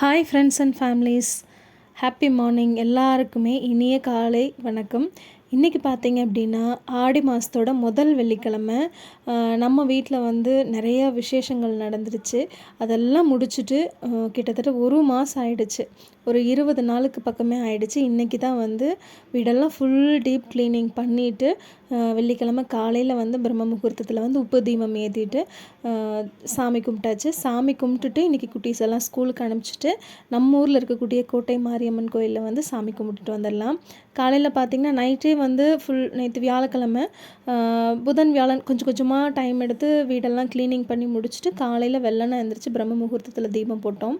Hi friends and families happy morning எல்லாருக்குமே இனிய காலை வணக்கம். இன்றைக்கி பார்த்தீங்க அப்படின்னா ஆடி மாதத்தோட முதல் வெள்ளிக்கிழமை. நம்ம வீட்டில் வந்து நிறைய விசேஷங்கள் நடந்துருச்சு. அதெல்லாம் முடிச்சுட்டு கிட்டத்தட்ட ஒரு மாதம் ஆயிடுச்சு. ஒரு இருபது நாளுக்கு பக்கமே ஆயிடுச்சு. இன்றைக்கி தான் வந்து வீடெல்லாம் ஃபுல் டீப் க்ளீனிங் பண்ணிவிட்டு வெள்ளிக்கிழமை காலையில் வந்து பிரம்ம முகூர்த்தத்தில் வந்து உப்பு தீபம் ஏற்றிட்டு சாமி கும்பிட்டாச்சு. சாமி கும்பிட்டுட்டு இன்றைக்கி குட்டீஸ் எல்லாம் ஸ்கூலுக்கு அனுப்பிச்சிட்டு நம்ம ஊரில் இருக்கக்கூடிய கோட்டை மாரியம்மன் கோயிலில் வந்து சாமி கும்பிட்டுட்டு வந்துடலாம். காலையில் பார்த்திங்கன்னா நைட்டே வந்து ஃபுல் நேற்று வியாழக்கிழமை புதன் வியாழன் கொஞ்சம் கொஞ்சமாக டைம் எடுத்து வீடெல்லாம் க்ளீனிங் பண்ணி முடிச்சுட்டு காலையில் வெள்ளனை எழுந்திரிச்சு பிரம்ம முகூர்த்தத்தில் தீபம் போட்டோம்.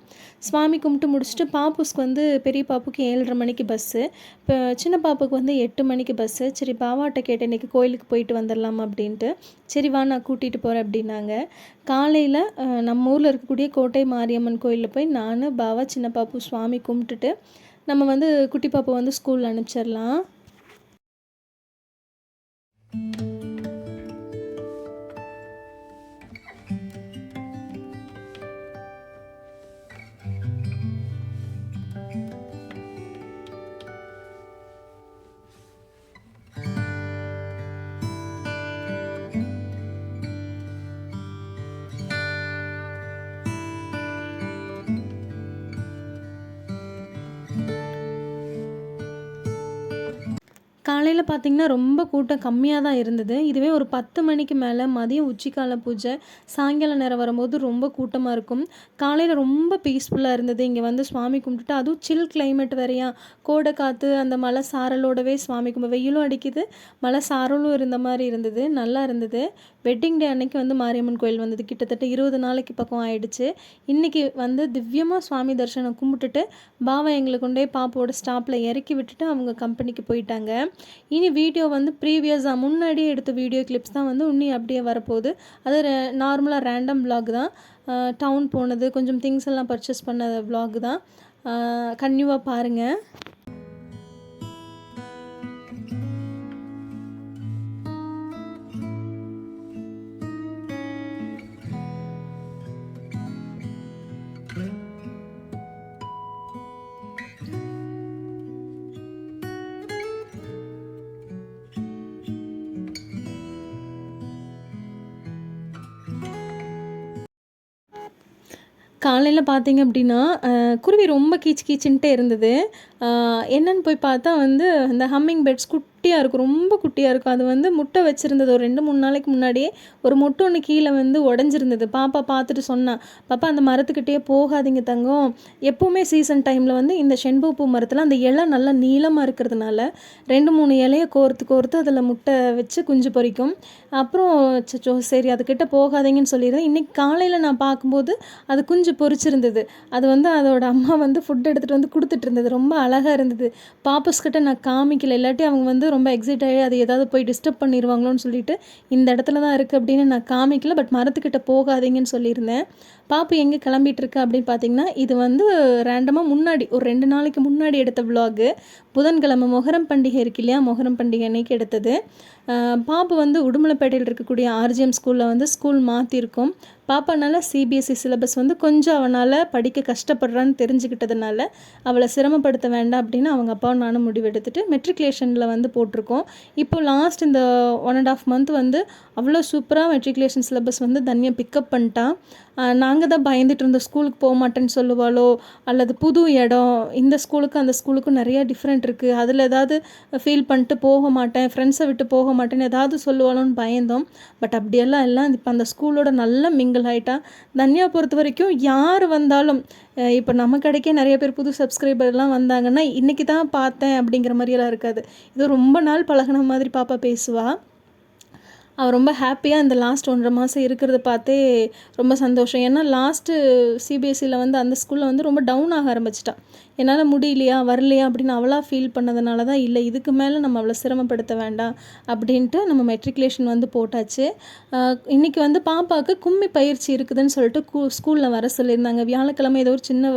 சுவாமி கும்பிட்டு முடிச்சுட்டு பாப்புஸ்க்கு வந்து பெரிய பாப்புக்கு ஏழரை மணிக்கு பஸ்ஸு இப்போ சின்ன பாப்புக்கு வந்து எட்டு மணிக்கு பஸ்ஸு சரி பாவாட்ட கேட்டேன் இன்றைக்கி கோயிலுக்கு போயிட்டு வந்துடலாம் அப்படின்ட்டு. சரி வா நான் கூட்டிகிட்டு போகிறேன் அப்படின்னாங்க. காலையில் நம்ம ஊரில் இருக்கக்கூடிய கோட்டை மாரியம்மன் கோயிலில் போய் நான் பாவா சின்ன பாப்பு சுவாமி கும்பிட்டுட்டு நம்ம வந்து குட்டி பாப்பா வந்து ஸ்கூலில் அனுப்பிச்சிடலாம் காலையில் பார்த்தீங்கன்னா ரொம்ப கூட்டம் கம்மியாக தான் இருந்தது. இதுவே ஒரு பத்து மணிக்கு மேலே மதியம் உச்சிக்கால பூஜை சாயங்கால நேரம் வரும்போது ரொம்ப கூட்டமாக இருக்கும். காலையில் ரொம்ப பீஸ்ஃபுல்லாக இருந்தது. இங்கே வந்து சுவாமி கும்பிட்டுட்டு அதுவும் சில் கிளைமேட் வேறையா. கோடை காற்று அந்த மலை சாரலோடவே சுவாமி கும்பிட்டு வெயிலும் அடிக்குது. மலை சாரலும் இருந்த மாதிரி இருந்தது. நல்லா இருந்தது. வெட்டிங் டே அன்னைக்கு வந்து மாரியம்மன் கோயில் வந்தது. கிட்டத்தட்ட இருபது நாளைக்கு பக்கம் ஆயிடுச்சு. இன்றைக்கி வந்து திவ்யமாக சுவாமி தரிசனம் கும்பிட்டுட்டு பாவா எங்களை கொண்டே பாப்போட ஸ்டாப்பில் இறக்கி விட்டுட்டு அவங்க கம்பெனிக்கு போயிட்டாங்க. இனி வீடியோ வந்து ப்ரீவியஸாக முன்னாடியே எடுத்த வீடியோ கிளிப்ஸ் தான் வந்து இன்னி அப்படியே வரப்போகுது. அது நார்மலாக ரேண்டம் விலாக் தான். டவுன் போனது கொஞ்சம் திங்ஸ் எல்லாம் பர்ச்சேஸ் பண்ண விலாக் தான். கன்யூவாக பாருங்கள் காலையில் பார்த்தீங்க அப்படின்னா குருவி ரொம்ப கீச் கீச்சுன்ட்டே இருந்தது. என்னன்னு போய் பார்த்தா வந்து இந்த ஹம்மிங் பேர்ட்ஸ் குட்டியாக இருக்கும் ரொம்ப குட்டியாக இருக்கும். அது வந்து முட்டை வச்சுருந்தது ஒரு ரெண்டு மூணு நாளைக்கு முன்னாடியே ஒரு முட்டை ஒன்று கீழே வந்து உடஞ்சிருந்தது. பாப்பா பார்த்துட்டு சொன்னான் பாப்பா அந்த மரத்துக்கிட்டே போகாதீங்க தங்கம். எப்போவுமே சீசன் டைமில் வந்து இந்த செண்பகப்பூ மரத்தில் அந்த இலை நல்லா நீளமாக இருக்கிறதுனால ரெண்டு மூணு இலையை கோர்த்து கோர்த்து அதில் முட்டை வச்சு குஞ்சு பொரிக்கும். அப்புறம் சச்சோ சரி அதுக்கிட்ட போகாதீங்கன்னு சொல்லிடுறேன் இன்றைக்கி காலையில் நான் பார்க்கும்போது அது குஞ்சு பொரிச்சிருந்தது. அது வந்து அதோட அம்மா வந்து ஃபுட் எடுத்துகிட்டு வந்து கொடுத்துட்டு இருந்தது. ரொம்ப அழகாக இருந்தது. பாப்பஸ்கிட்ட நான் காமிக்கல. இல்லாட்டி அவங்க வந்து ரொம்ப எக்ஸைட் ஆகி அது ஏதாவது போய் டிஸ்டர்ப் பண்ணிடுவாங்களோன்னு சொல்லிட்டு இந்த இடத்துல தான் இருக்குது அப்படின்னு நான் காமிக்கல. பட் மரத்துக்கிட்ட போகாதீங்கன்னு சொல்லியிருந்தேன். பாப்பு எங்கே கிளம்பிட்டுருக்கு அப்படின்னு பார்த்தீங்கன்னா இது வந்து ரேண்டமாக முன்னாடி ஒரு ரெண்டு நாளைக்கு முன்னாடி எடுத்த விலாகு புதன்கிழமை மொஹரம் பண்டிகை இருக்கு இல்லையா? மொஹரம் பண்டிகை அன்னைக்கு எடுத்தது. பாப்பு வந்து உடுமலைப்பேட்டையில் இருக்கக்கூடிய ஆர்ஜிஎம் ஸ்கூலில் வந்து ஸ்கூல் மாற்றிருக்கோம் பாப்பானால சிபிஎஸ்சி சிலபஸ் வந்து கொஞ்சம் அவனால் படிக்க கஷ்டப்படுறான்னு தெரிஞ்சுக்கிட்டதுனால அவளை சிரமப்படுத்த வேண்டாம் அப்படின்னு அவங்க அப்பாவும் நானும் முடிவெடுத்துட்டு மெட்ரிகுலேஷனில் வந்து போட்டிருக்கோம். இப்போ லாஸ்ட் இந்த ஒன் அண்ட் ஆஃப் மந்த் வந்து அவ்வளோ சூப்பராக மெட்ரிகுலேஷன் சிலபஸ் வந்து தனியாக பிக்கப் பண்ணிட்டான். நாங்கள் தான் பயந்துட்டு இருந்தோம் ஸ்கூலுக்கு போக மாட்டேன்னு சொல்லுவாளோ அல்லது புது இடம் இந்த ஸ்கூலுக்கும் அந்த ஸ்கூலுக்கும் நிறைய டிஃப்ரெண்ட் இருக்குது அதில் ஏதாவது ஃபீல் பண்ணிட்டு போக மாட்டேன் ஃப்ரெண்ட்ஸை விட்டு போக மாட்டேன்னு ஏதாவது சொல்லுவாளோன்னு பயந்தோம். பட் அப்படியெல்லாம் இல்லை. இப்போ அந்த ஸ்கூலோட நல்ல மிங்கிள் ஆகிட்டா தன்யா பொறுத்த வரைக்கும் யார் வந்தாலும் இப்போ நம்ம கடைக்கே நிறைய பேர் புது சப்ஸ்கிரைபர்லாம் வந்தாங்கன்னா இன்றைக்கி தான் பார்த்தேன் அப்படிங்கிற மாதிரியெல்லாம் இருக்காது. இது ரொம்ப நாள் பழகுன மாதிரி பாப்பா பேசுவாள் அவள் ரொம்ப ஹாப்பியாக இந்த லாஸ்ட் ஒன்றரை மாதம் இருக்கிறத பார்த்தே ரொம்ப சந்தோஷம். ஏன்னா லாஸ்ட்டு சிபிஎஸ்சியில் வந்து அந்த ஸ்கூலில் வந்து ரொம்ப டவுன் ஆக ஆரம்பிச்சிட்டா. என்னால் முடியலையா வரலையா அப்படின்னு அவளாக ஃபீல் பண்ணதுனால தான் இல்லை இதுக்கு மேலே நம்ம அவளை சிரமப்படுத்த வேண்டாம் அப்படின்ட்டு நம்ம மெட்ரிகுலேஷன் வந்து போட்டாச்சு. இன்றைக்கி வந்து பாப்பாவுக்கு கும்மி பயிற்சி இருக்குதுன்னு சொல்லிட்டு கூ ஸ்கூலில் வர சொல்லியிருந்தாங்க. வியாழக்கிழமை ஏதோ ஒரு சின்ன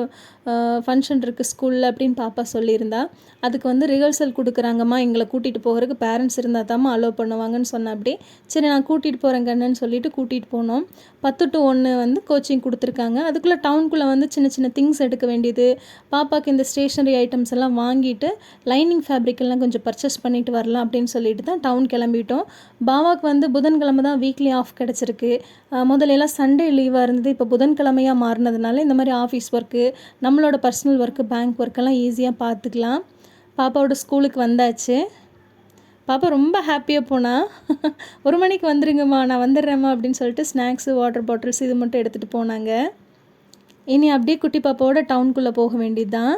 ஃபங்க்ஷன் இருக்குது ஸ்கூலில் அப்படின்னு பாப்பா சொல்லியிருந்தா. அதுக்கு வந்து ரிஹர்சல் கொடுக்குறாங்கம்மா எங்களை கூட்டிகிட்டு போகிறதுக்கு பேரண்ட்ஸ் இருந்தால் தாம்மா அலோவ் பண்ணுவாங்கன்னு சொன்ன அப்படி சரி நான் கூட்டிகிட்டு போகிறேன் கண்ணுன்னு சொல்லிட்டு கூட்டிகிட்டு போனோம். பத்து டு ஒன்று வந்து கோச்சிங் கொடுத்துருக்காங்க. அதுக்குள்ளே டவுனுக்குள்ளே வந்து சின்ன சின்ன திங்ஸ் எடுக்க வேண்டியது பாப்பாவுக்கு இந்த ஸ்டேஷ்னரி ஐட்டம்ஸ் எல்லாம் வாங்கிட்டு லைனிங் ஃபேப்ரிக் எல்லாம் கொஞ்சம் பர்ச்சேஸ் பண்ணிட்டு வரலாம் அப்படின்னு சொல்லிட்டு தான் டவுன் கிளம்பிட்டோம். பாபாவுக்கு வந்து புதன்கிழமை தான் வீக்லி ஆஃப் கிடச்சிருக்கு. முதல்ல எல்லாம் சண்டே லீவாக இருந்தது. இப்போ புதன்கிழமையாக மாறினதுனால இந்த மாதிரி ஆஃபீஸ் ஒர்க்கு நம்மளோட பர்சனல் ஒர்க்கு பேங்க் ஒர்க்கெல்லாம் ஈஸியாக பார்த்துக்கலாம். பாப்பாவோட ஸ்கூலுக்கு வந்தாச்சு. பாப்பா ரொம்ப ஹாப்பியாக போனா. ஒரு மணிக்கு வந்துடுங்கம்மா நான் வந்துடுறேம்மா அப்படின்னு சொல்லிட்டு ஸ்நாக்ஸு வாட்டர் பாட்டில்ஸ் இது மட்டும் எடுத்துகிட்டு போனாங்க. இனி அப்படியே குட்டி பாப்பாவோட டவுனுக்குள்ளே போக வேண்டியது தான்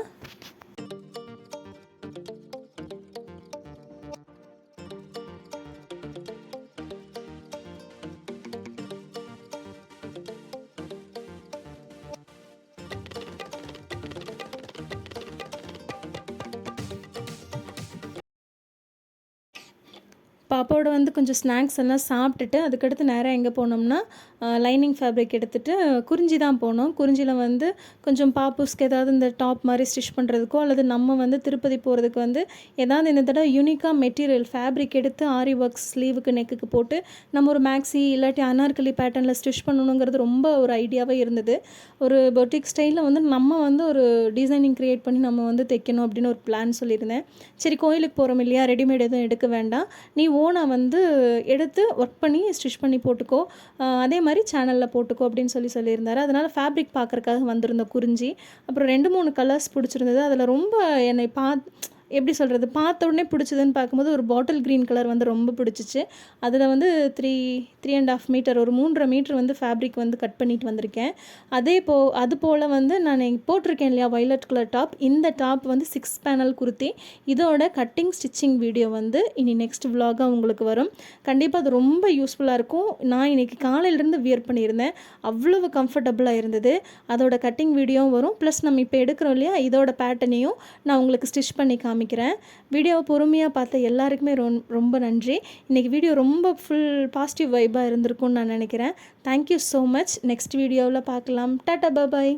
பாப்பாவோட வந்து கொஞ்சம் ஸ்நாக்ஸ் எல்லாம் சாப்பிட்டுட்டு அதுக்கடுத்து நேராக எங்கே போனோம்னா லைனிங் ஃபேப்ரிக் எடுத்துகிட்டு குறிஞ்சி தான் போனோம். குறிஞ்சியில் வந்து கொஞ்சம் பாப்புஸ்க்கு ஏதாவது இந்த டாப் மாதிரி ஸ்டிச் பண்ணுறதுக்கோ அல்லது நம்ம வந்து திருப்பதி போகிறதுக்கு வந்து ஏதாவது இந்த தடவை யூனிக்காக மெட்டீரியல் ஃபேப்ரிக் எடுத்து ஆரி ஒர்க்ஸ் ஸ்லீவுக்கு நெக்குக்கு போட்டு நம்ம ஒரு மேக்ஸி இல்லாட்டி அனார்கலி பேட்டர்னில் ஸ்டிச் பண்ணணுங்கிறது ரொம்ப ஒரு ஐடியாவே இருந்தது. ஒரு பொட்டிக் ஸ்டைலில் வந்து நம்ம வந்து ஒரு டிசைனிங் க்ரியேட் பண்ணி நம்ம வந்து தைக்கணும் அப்படின்னு ஒரு பிளான் சொல்லியிருந்தேன். சரி கோயிலுக்கு போகிறோம் இல்லையா? ரெடிமேட் எதுவும் எடுக்க வேண்டாம். நீ ஓனாக வந்து எடுத்து ஒர்க் பண்ணி ஸ்டிச் பண்ணி போட்டுக்கோ. அதே மாதிரி சேனலில் போட்டுக்கோ அப்படின்னு சொல்லி சொல்லியிருந்தார். அதனால் ஃபேப்ரிக் பார்க்குறக்காக வந்திருந்த குறிஞ்சி. அப்புறம் ரெண்டு மூணு கலர்ஸ் பிடிச்சிருந்தது. அதில் ரொம்ப என்னை பா எப்படி சொல்கிறது பார்த்த உடனே பிடிச்சதுன்னு பார்க்கும்போது ஒரு பாட்டில் க்ரீன் கலர் வந்து ரொம்ப பிடிச்சிச்சு. அதில் வந்து three three and half metre ஒரு மூன்றரை மீட்டர் வந்து ஃபேப்ரிக் வந்து கட் பண்ணிட்டு வந்திருக்கேன். அதே போ அது போல் வந்து நான் போட்டிருக்கேன் இல்லையா வைலட் கலர் டாப் இந்த டாப் வந்து சிக்ஸ் பேனல் குர்த்தி. இதோட கட்டிங் ஸ்டிச்சிங் வீடியோ வந்து இனி நெக்ஸ்ட் விலாகாக உங்களுக்கு வரும். கண்டிப்பாக அது ரொம்ப யூஸ்ஃபுல்லாக இருக்கும். நான் இன்னைக்கு காலையிலேருந்து வியர் பண்ணியிருந்தேன். அவ்வளவு கம்ஃபர்டபுளாக இருந்தது. அதோட கட்டிங் வீடியோவும் வரும். ப்ளஸ் நம்ம இப்போ எடுக்கிறோம் இல்லையா இதோட பேட்டர்னையும் நான் உங்களுக்கு ஸ்டிச் பண்ணி காமிக்கிறேன் வீடியோவை பொறுமையாக பார்த்த எல்லாருக்குமே ரொம் ரொம்ப நன்றி. இன்றைக்கி வீடியோ ரொம்ப ஃபுல் பாசிட்டிவ் வைபாக இருந்திருக்கும்னு நான் நினைக்கிறேன். தேங்க்யூ ஸோ மச் நெக்ஸ்ட் வீடியோவில் பார்க்கலாம். டாட்டா பாய்